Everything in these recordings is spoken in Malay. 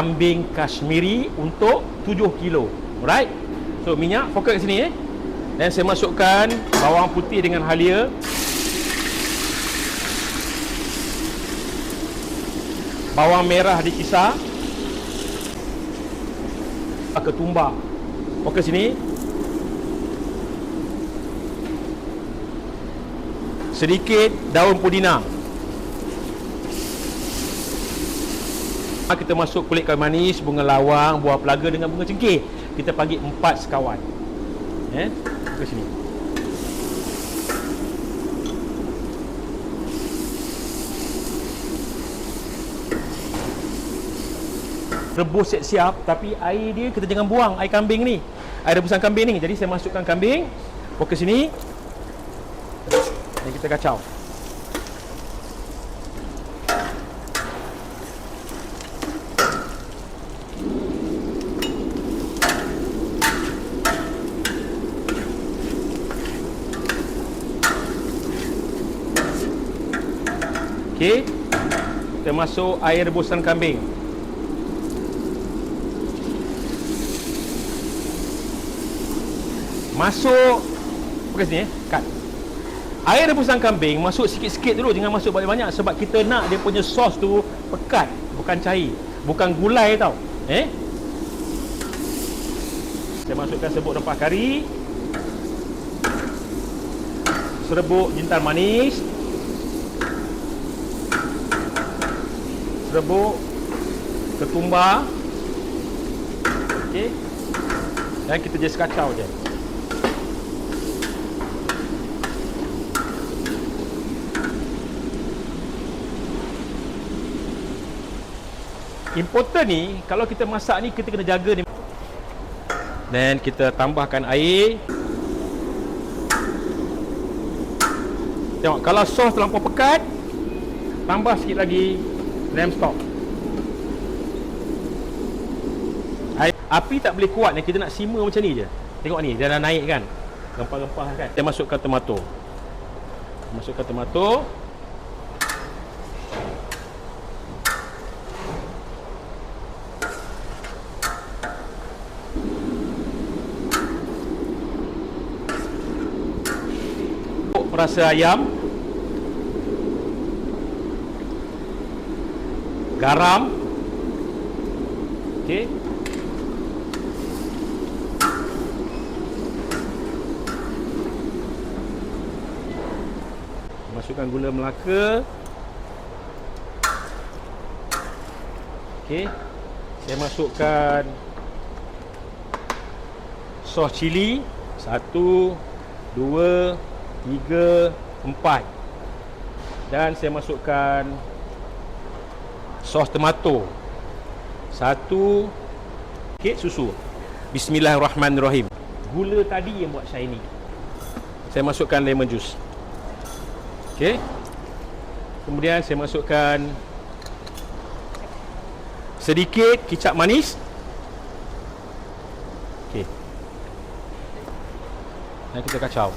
kambing Kashmiri untuk 7 kilo. Alright. So minyak fokus kat sini eh. Dan saya masukkan bawang putih dengan halia. Bawang merah dikisar. Ketumbar. Fokus sini. Sedikit daun pudina. Kita masuk kulit kayu manis, bunga lawang, buah pelaga dengan bunga cengkeh. Kita panggil empat sekawan. Eh, ke sini. Rebus siap-siap tapi air dia kita jangan buang air kambing ni. Air rebusan kambing ni. Jadi saya masukkan kambing fokus sini. Dan kita kacau. Okey. Kita masuk air rebusan kambing. Masuk Pakai sini eh. Cut. Air rebusan kambing masuk sikit-sikit dulu jangan masuk banyak-banyak sebab kita nak dia punya sos tu pekat, bukan cair, bukan gulai tau. Eh? Saya masukkan serbuk rempah kari. Serbuk jintan manis. Serbuk ketumbar. Okey. Dan kita just kacau je. Important ni kalau kita masak ni kita kena jaga ni. Dan kita tambahkan air. Tengok kalau sos terlampau pekat tambah sikit lagi rem stop. Api tak boleh kuat ni kita nak simmer macam ni je. Tengok ni dia dah naik kan. Rempah-rempah kan. Kita masukkan tomato. Masukkan tomato. rasa ayam garam. Okey. Masukkan gula melaka. Okey. Saya masukkan sos cili. Satu dua tiga, empat. Dan saya masukkan sos tomato satu kek susu. Bismillahirrahmanirrahim. Gula tadi yang buat shiny saya masukkan lemon juice. Ok kemudian saya masukkan sedikit kicap manis. Ok dan kita kacau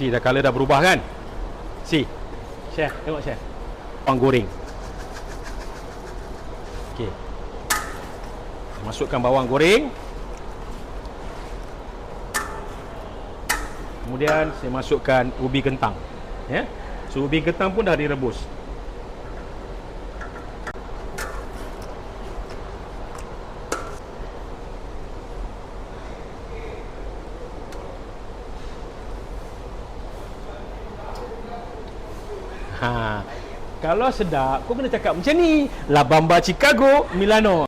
Si dah color dah berubah kan? Si. Chef, tengok chef. Bawang goreng. Okey. Masukkan bawang goreng. Kemudian saya masukkan ubi kentang. Ya. So ubi kentang pun dah direbus. Ha. Kalau sedap, kau kena cakap macam ni. La Bamba Chicago, Milano.